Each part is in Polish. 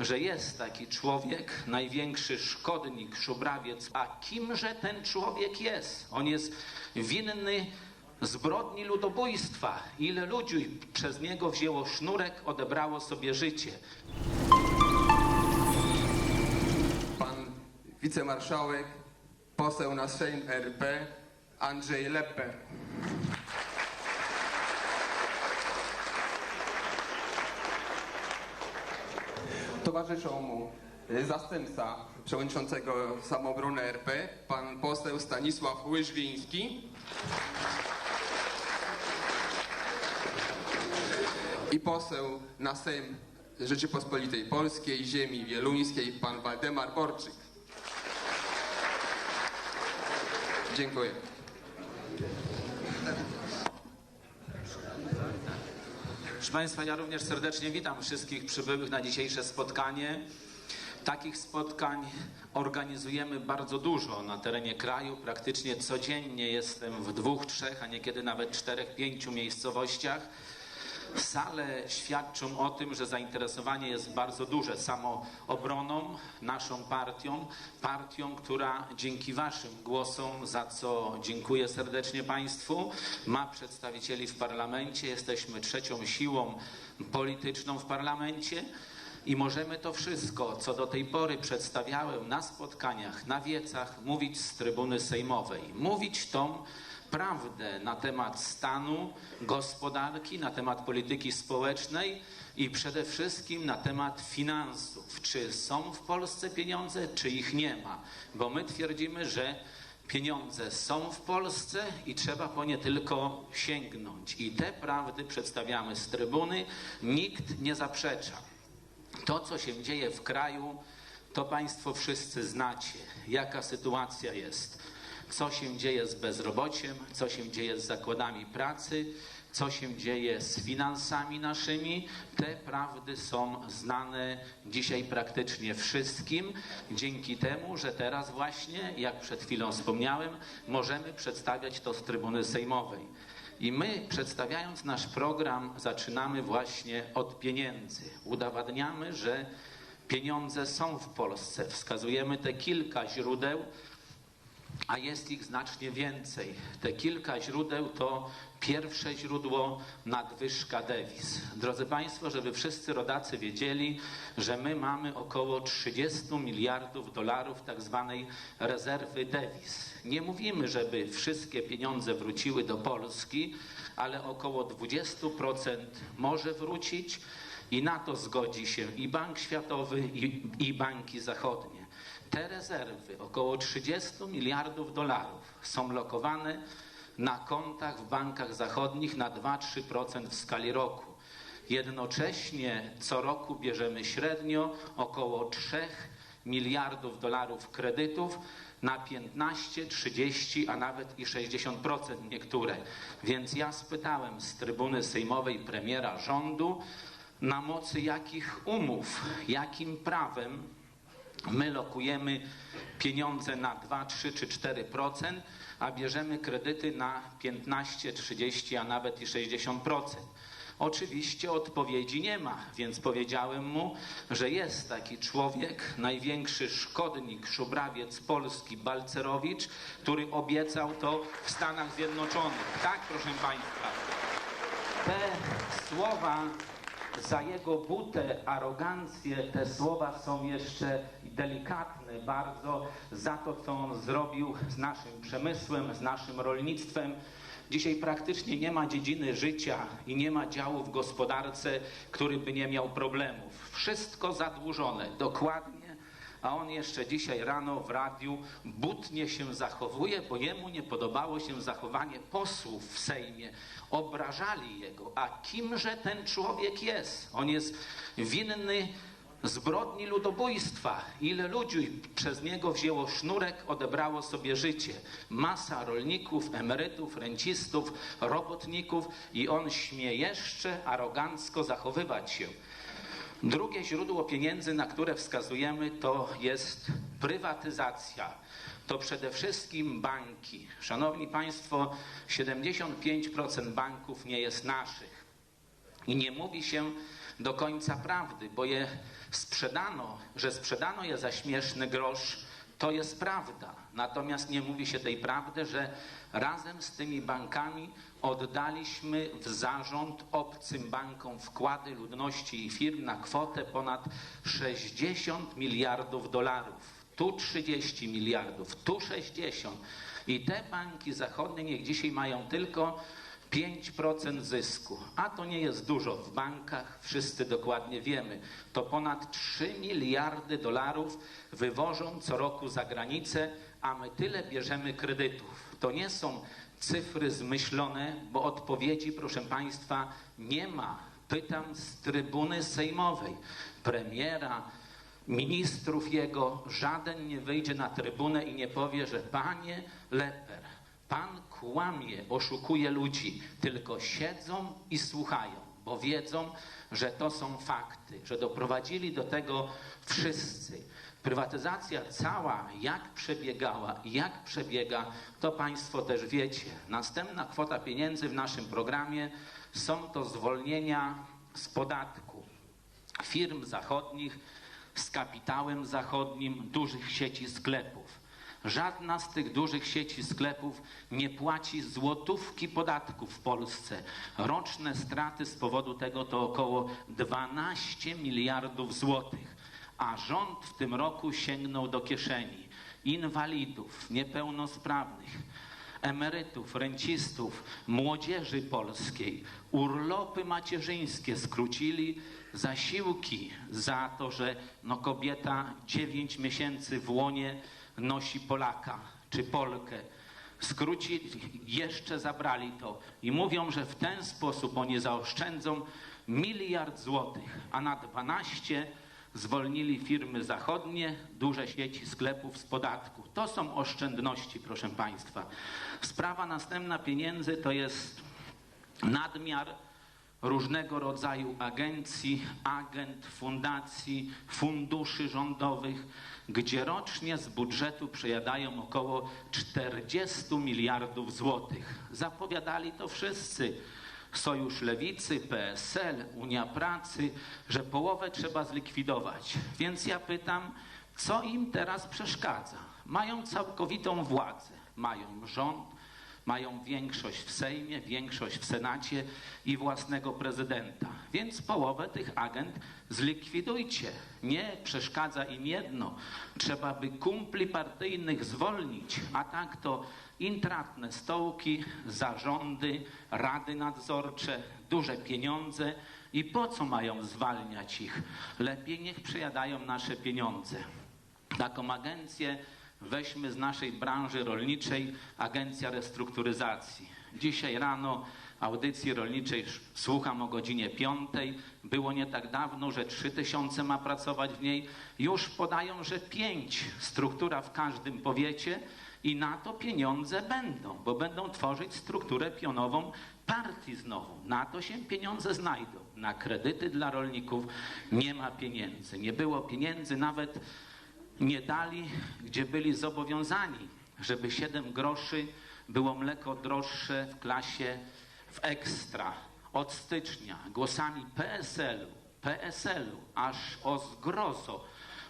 że jest taki człowiek, największy szkodnik, szubrawiec. A kimże ten człowiek jest? On jest winny zbrodni ludobójstwa. Ile ludzi przez niego wzięło sznurek, odebrało sobie życie. Pan wicemarszałek, poseł na Sejm RP Andrzej Lepper. Towarzyszą mu y, zastępca przewodniczącego Samoobrony RP, pan poseł Stanisław Łyżwiński. I poseł na Sejm Rzeczypospolitej Polskiej, ziemi wieluńskiej, pan Waldemar Borczyk. Dziękuję. Proszę Państwa, ja również serdecznie witam wszystkich przybyłych na dzisiejsze spotkanie. Takich spotkań organizujemy bardzo dużo na terenie kraju. Praktycznie codziennie jestem w dwóch, trzech, a niekiedy nawet czterech, pięciu miejscowościach. Sale świadczą o tym, że zainteresowanie jest bardzo duże samoobroną, naszą partią, partią, która dzięki Waszym głosom, za co dziękuję serdecznie Państwu, ma przedstawicieli w parlamencie. Jesteśmy trzecią siłą polityczną w parlamencie. I możemy to wszystko, co do tej pory przedstawiałem na spotkaniach, na wiecach, mówić z trybuny sejmowej. Mówić tą prawdę na temat stanu gospodarki, na temat polityki społecznej i przede wszystkim na temat finansów. Czy są w Polsce pieniądze, czy ich nie ma? Bo my twierdzimy, że pieniądze są w Polsce i trzeba po nie tylko sięgnąć. I te prawdy przedstawiamy z trybuny, nikt nie zaprzecza. To, co się dzieje w kraju, to Państwo wszyscy znacie, jaka sytuacja jest, co się dzieje z bezrobociem, co się dzieje z zakładami pracy, co się dzieje z finansami naszymi. Te prawdy są znane dzisiaj praktycznie wszystkim, dzięki temu, że teraz właśnie, jak przed chwilą wspomniałem, możemy przedstawiać to z trybuny sejmowej. I my, przedstawiając nasz program, zaczynamy właśnie od pieniędzy. Udowadniamy, że pieniądze są w Polsce. Wskazujemy te kilka źródeł, a jest ich znacznie więcej. Te kilka źródeł to pierwsze źródło nadwyżka dewiz. Drodzy Państwo, żeby wszyscy rodacy wiedzieli, że my mamy około 30 miliardów dolarów tak zwanej rezerwy dewiz. Nie mówimy, żeby wszystkie pieniądze wróciły do Polski, ale około 20% może wrócić i na to zgodzi się i Bank Światowy, i, i banki zachodnie. Te rezerwy, około 30 miliardów dolarów, są lokowane na kontach w bankach zachodnich na 2-3% w skali roku. Jednocześnie co roku bierzemy średnio około 3 miliardów dolarów kredytów na 15, 30, a nawet i 60% niektóre. Więc ja spytałem z trybuny sejmowej premiera rządu, na mocy jakich umów, jakim prawem my lokujemy pieniądze na 2, 3 czy 4%, a bierzemy kredyty na 15, 30, a nawet i 60%. Oczywiście odpowiedzi nie ma, więc powiedziałem mu, że jest taki człowiek, największy szkodnik, szubrawiec Polski, Balcerowicz, który obiecał to w Stanach Zjednoczonych. Tak, proszę Państwa. Te słowa za jego butę, arogancję, te słowa są jeszcze delikatne bardzo za to, co on zrobił z naszym przemysłem, z naszym rolnictwem. Dzisiaj praktycznie nie ma dziedziny życia i nie ma działu w gospodarce, który by nie miał problemów. Wszystko zadłużone, dokładnie. A on jeszcze dzisiaj rano w radiu butnie się zachowuje, bo jemu nie podobało się zachowanie posłów w Sejmie. Obrażali jego. A kimże ten człowiek jest? On jest winny zbrodni ludobójstwa. Ile ludzi przez niego wzięło sznurek, odebrało sobie życie. Masa rolników, emerytów, rencistów, robotników i on śmie jeszcze arogancko zachowywać się. Drugie źródło pieniędzy, na które wskazujemy, to jest prywatyzacja. To przede wszystkim banki. Szanowni Państwo, 75% banków nie jest naszych. I nie mówi się, do końca prawdy, bo je sprzedano, że sprzedano je za śmieszny grosz, to jest prawda. Natomiast nie mówi się tej prawdy, że razem z tymi bankami oddaliśmy w zarząd obcym bankom wkłady ludności i firm na kwotę ponad 60 miliardów dolarów. Tu 30 miliardów, tu 60. I te banki zachodnie niech dzisiaj mają tylko 5% zysku, a to nie jest dużo w bankach, wszyscy dokładnie wiemy. To ponad 3 miliardy dolarów wywożą co roku za granicę, a my tyle bierzemy kredytów. To nie są cyfry zmyślone, bo odpowiedzi, proszę Państwa, nie ma. Pytam z trybuny sejmowej premiera, ministrów jego, żaden nie wyjdzie na trybunę i nie powie, że panie Leper, pan kłamie, oszukuje ludzi, tylko siedzą i słuchają, bo wiedzą, że to są fakty, że doprowadzili do tego wszyscy. Prywatyzacja cała, jak przebiegała jak przebiega, to Państwo też wiecie. Następna kwota pieniędzy w naszym programie są to zwolnienia z podatku firm zachodnich z kapitałem zachodnim dużych sieci sklepów. Żadna z tych dużych sieci sklepów nie płaci złotówki podatku w Polsce. Roczne straty z powodu tego to około 12 miliardów złotych, a rząd w tym roku sięgnął do kieszeni inwalidów, niepełnosprawnych, emerytów, rencistów, młodzieży polskiej, urlopy macierzyńskie skrócili, zasiłki za to, że no kobieta 9 miesięcy w łonie nosi Polaka czy Polkę. Skrócili, jeszcze zabrali to i mówią, że w ten sposób oni zaoszczędzą miliard złotych, a na 12 zwolnili firmy zachodnie, duże sieci sklepów z podatku. To są oszczędności, proszę Państwa. Sprawa następna pieniędzy to jest nadmiar różnego rodzaju agencji, agent, fundacji, funduszy rządowych, gdzie rocznie z budżetu przejadają około 40 miliardów złotych. Zapowiadali to wszyscy. Sojusz Lewicy, PSL, Unia Pracy, że połowę trzeba zlikwidować. Więc ja pytam, co im teraz przeszkadza? Mają całkowitą władzę, mają rząd, mają większość w Sejmie, większość w Senacie i własnego prezydenta. Więc połowę tych agent zlikwidujcie. Nie przeszkadza im jedno. Trzeba by kumpli partyjnych zwolnić, a tak to intratne stołki, zarządy, rady nadzorcze, duże pieniądze. I po co mają zwalniać ich? Lepiej niech przejadają nasze pieniądze. Taką agencję weźmy z naszej branży rolniczej Agencja Restrukturyzacji. Dzisiaj rano audycji rolniczej słucham o godzinie 5. Było nie tak dawno, że 3 tysiące ma pracować w niej. Już podają, że 5. Struktura w każdym powiecie i na to pieniądze będą, bo będą tworzyć strukturę pionową partii znowu. Na to się pieniądze znajdą. Na kredyty dla rolników nie ma pieniędzy. Nie było pieniędzy nawet nie dali, gdzie byli zobowiązani, żeby 7 groszy było mleko droższe w klasie w ekstra. Od stycznia głosami PSL-u, PSL-u, aż o zgrozo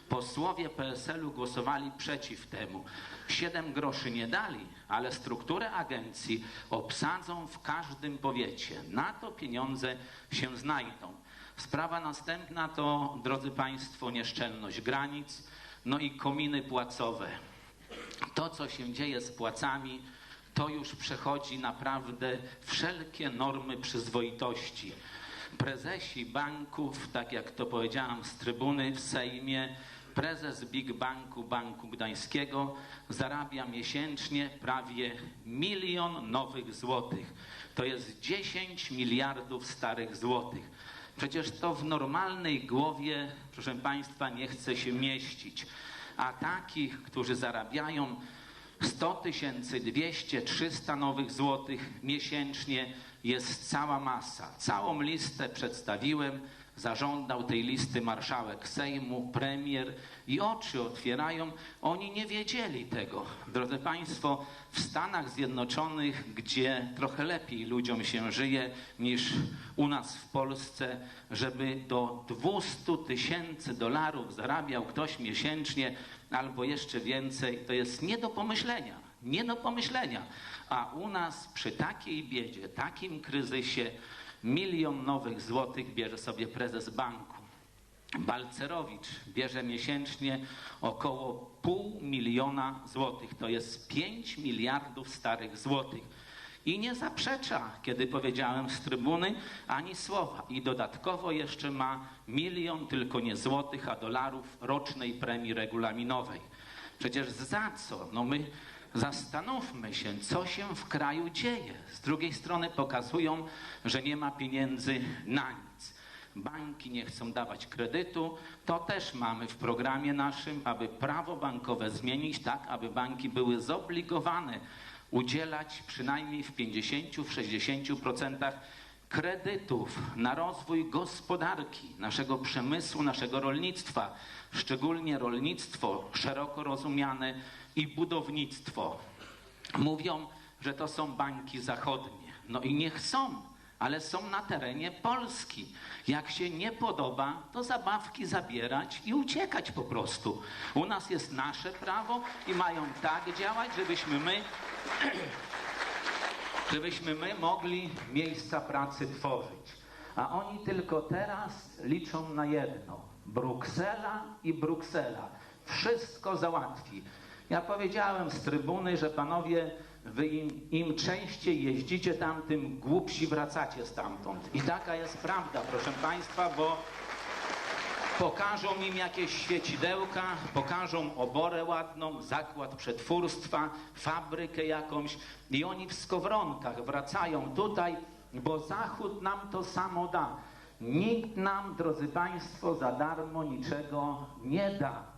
posłowie PSL-u głosowali przeciw temu. 7 groszy nie dali, ale strukturę agencji obsadzą w każdym powiecie. Na to pieniądze się znajdą. Sprawa następna to, drodzy Państwo, nieszczelność granic no i kominy płacowe. To, co się dzieje z płacami, to już przechodzi naprawdę wszelkie normy przyzwoitości. Prezesi banków, tak jak to powiedziałam z trybuny w Sejmie, prezes Big Banku Banku Gdańskiego zarabia miesięcznie prawie milion nowych złotych. To jest 10 miliardów starych złotych. Przecież to w normalnej głowie, proszę Państwa, nie chce się mieścić. A takich, którzy zarabiają 100 tysięcy, 200, 300 nowych złotych miesięcznie jest cała masa. Całą listę przedstawiłem. Zażądał tej listy marszałek Sejmu, premier i oczy otwierają. Oni nie wiedzieli tego. Drodzy Państwo, w Stanach Zjednoczonych, gdzie trochę lepiej ludziom się żyje niż u nas w Polsce, żeby do 200 tysięcy dolarów zarabiał ktoś miesięcznie albo jeszcze więcej, to jest nie do pomyślenia. Nie do pomyślenia. A u nas przy takiej biedzie, takim kryzysie, milion nowych złotych bierze sobie prezes banku. Balcerowicz bierze miesięcznie około pół miliona złotych. To jest 5 miliardów starych złotych. I nie zaprzecza, kiedy powiedziałem z trybuny, ani słowa. I dodatkowo jeszcze ma milion, tylko nie złotych, a dolarów rocznej premii regulaminowej. Przecież za co? No my zastanówmy się, co się w kraju dzieje. Z drugiej strony pokazują, że nie ma pieniędzy na nic. Banki nie chcą dawać kredytu, to też mamy w programie naszym, aby prawo bankowe zmienić tak, aby banki były zobligowane udzielać przynajmniej w 50-60% kredytów na rozwój gospodarki, naszego przemysłu, naszego rolnictwa, szczególnie rolnictwo szeroko rozumiane i budownictwo. Mówią, że to są banki zachodnie. No i niech są, ale są na terenie Polski. Jak się nie podoba, to zabawki zabierać i uciekać po prostu. U nas jest nasze prawo i mają tak działać, żebyśmy my, żebyśmy my mogli miejsca pracy tworzyć. A oni tylko teraz liczą na jedno. Bruksela i Bruksela. Wszystko załatwi. Ja powiedziałem z trybuny, że panowie, wy im, im częściej jeździcie tam, tym głupsi wracacie stamtąd. I taka jest prawda, proszę państwa, bo pokażą im jakieś świecidełka, pokażą oborę ładną, zakład przetwórstwa, fabrykę jakąś i oni w skowronkach wracają tutaj, bo Zachód nam to samo da. Nikt nam, drodzy Państwo, za darmo niczego nie da.